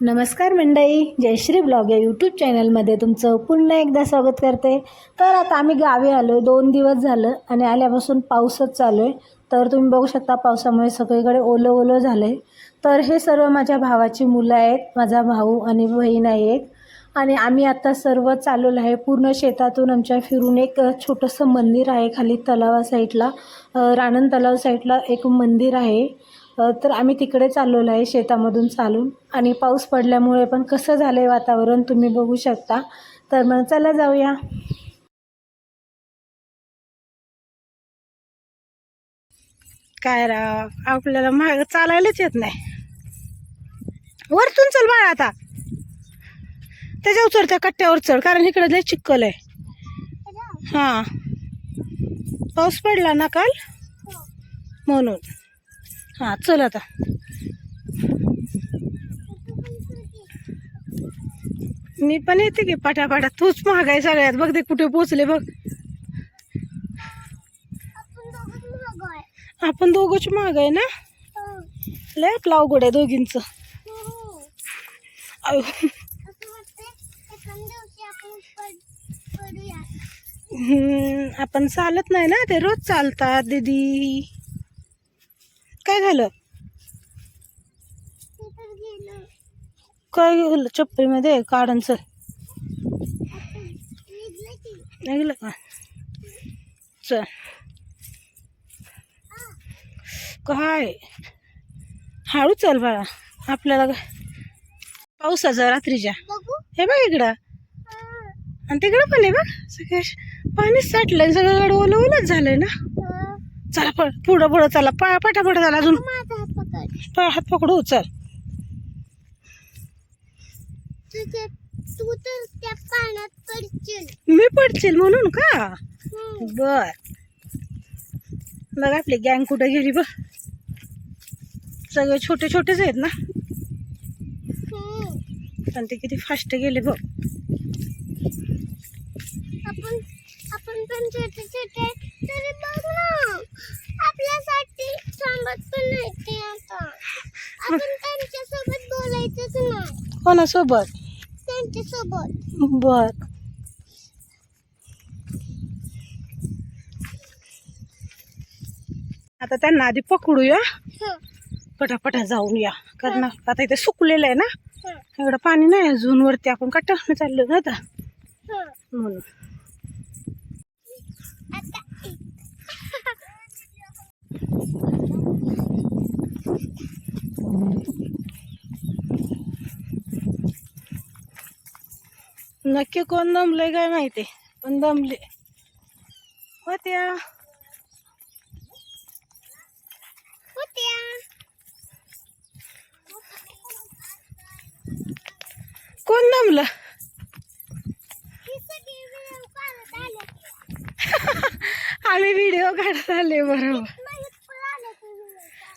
नमस्कार मंडई जयश्री ब्लॉग या यूट्यूब चॅनलमध्ये तुमचं पुन्हा एकदा स्वागत करते. तर आता आम्ही गावी आलो आहे दोन दिवस झालं आणि आल्यापासून पाऊसच चालू आहे. तर तुम्ही बघू शकता पावसामुळे सगळीकडे ओलं ओलं झालं आहे तर हे सर्व माझ्या भावाची मुलं आहेत माझा भाऊ आणि बहीण आहे एक आणि आम्ही आता सर्व चालवलं आहे पूर्ण शेतातून आमच्या फिरून एक छोटंसं मंदिर आहे खाली तलावा साईडला. राणन तलाव साईडला एक मंदिर आहे. तर आम्ही तिकडे चाललेलो आहे शेतामधून चालून. आणि पाऊस पडल्यामुळे पण कसं झालं आहे वातावरण तुम्ही बघू शकता. तर मग चला जाऊया. काय राव आपल्याला माग चालायलाच येत नाही. वरतून चल बाळा आता. त्याच्यावर चढ त्या कट्ट्यावर चढ कारण इकडे लय चिक्कल आहे. हा. पाऊस पडला ना काल? म्हणून. हा चल आता. मी पण येते की पाठापाठा तूच महाग आहे सगळ्यात. बघ ते कुठे पोचले बघ. आपण दोघंच महाग आहे ना? लय आपला अवघड आहे दोघींच. आपण चालत नाही ना ते. रोज चालतात दीदी. काय झालं? काय झालं चप्पलीमध्ये काढून चल. ऐकलं का? चल. काय? हळू चल बाळा. आपल्याला पावसाचा रात्रीच्या. हे बघ इकडं. आणि तिकडं पण आहे बघ. सगळे पाणीच साठलंय. सगळं ओलं ओलंच झालंय ना? चला पळ पुढं पुढं चला पळा पटापट चला अजून. पळ हात पकडू चल. तू तर त्या पाण्यात पडशील. मी पडशील म्हणून का? बर. बघ आपली गँग कुठं गेली बघ. सगळे छोटे छोटेच आहेत ना? पण ते किती फास्ट गेले बघ. आपण आपण पण छोटे छोटे तरी बघ ना. आपल्यासाठी थांबत पण नाही ते आता. आपण त्यांच्यासोबत बोलायचंच नाही. कोणासोबत? त्यांच्यासोबत. बर. आता त्यांना आधी पकडूया. पटापटा जाऊन या. कारण आता इथे सुकलेलं आहे ना. एवढं पाणी नाही अजून वरती आपण कटावून चाललो ना आता. म्हणून. आता नक्की कोण दमलंय काय माहिती? पण दमले. होत्या. होत्या. कोण दमलं? सगळे व्हिडिओ काढत आले. आम्ही व्हिडिओ काढत आले बरोबर.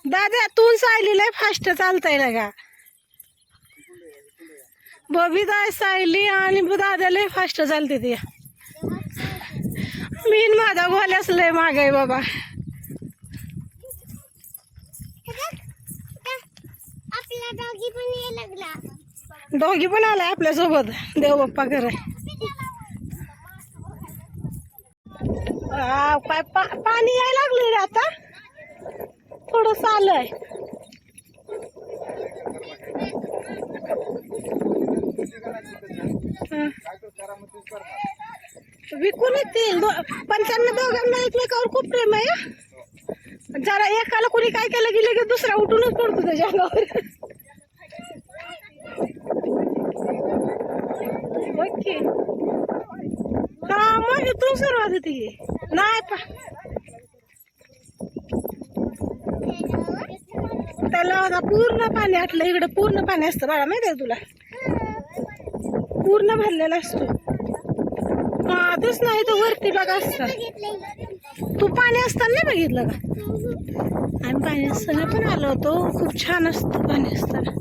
दादा तू सायलीला फास्ट चालताय ना का बबीता आहे सायली आणि दादाला फास्ट चालते ती. मी माझा घोल्यास लय माग आहे बाबा. डॉगी पण दोघी पण आलाय आपल्यासोबत. देव बाप्पा काय पा पाणी यायला लागले रे आता. थोडस आलंय. विकून येतील. पण त्यांना दोघांना एकमेकावर खूप प्रेम आहे जरा एकाला कोणी काय केलं गेलं की दुसरा उठूनच पडतो त्याच्या अंगावर. ओके हा मग तू सुरुवात होती नाही पा त्याला आता पूर्ण पाणी आटलं. इकडे पूर्ण पाणी असतं बघा माहिती आहे तुला? पूर्ण भरलेला असतो. हा नाही तो वरती बघा असतं तू पाणी असताना बघितलं का? आम्ही पाणी असताना पण आलो होतो. खूप छान असतं पाणी असताना.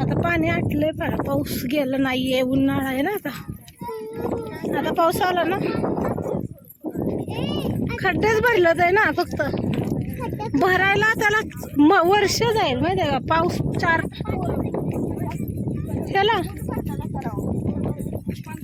आता पाणी आटलंय बघा. पाऊस गेला नाहीये उन्हाळा आहे ना आता. आता पाऊस आला ना? खड्डेच भरलं आहे ना फक्त. भरायला त्याला वर्ष जाईल माहिती आहे का? पाऊस चार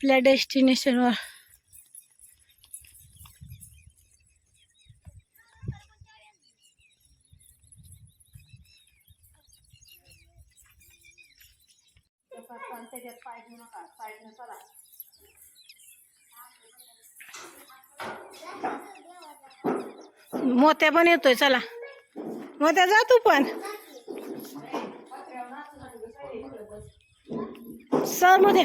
आपल्या डेस्टिनेशनवर मोत्या पण येतोय चला. मोत्या जा तू पण. सर मोत्या.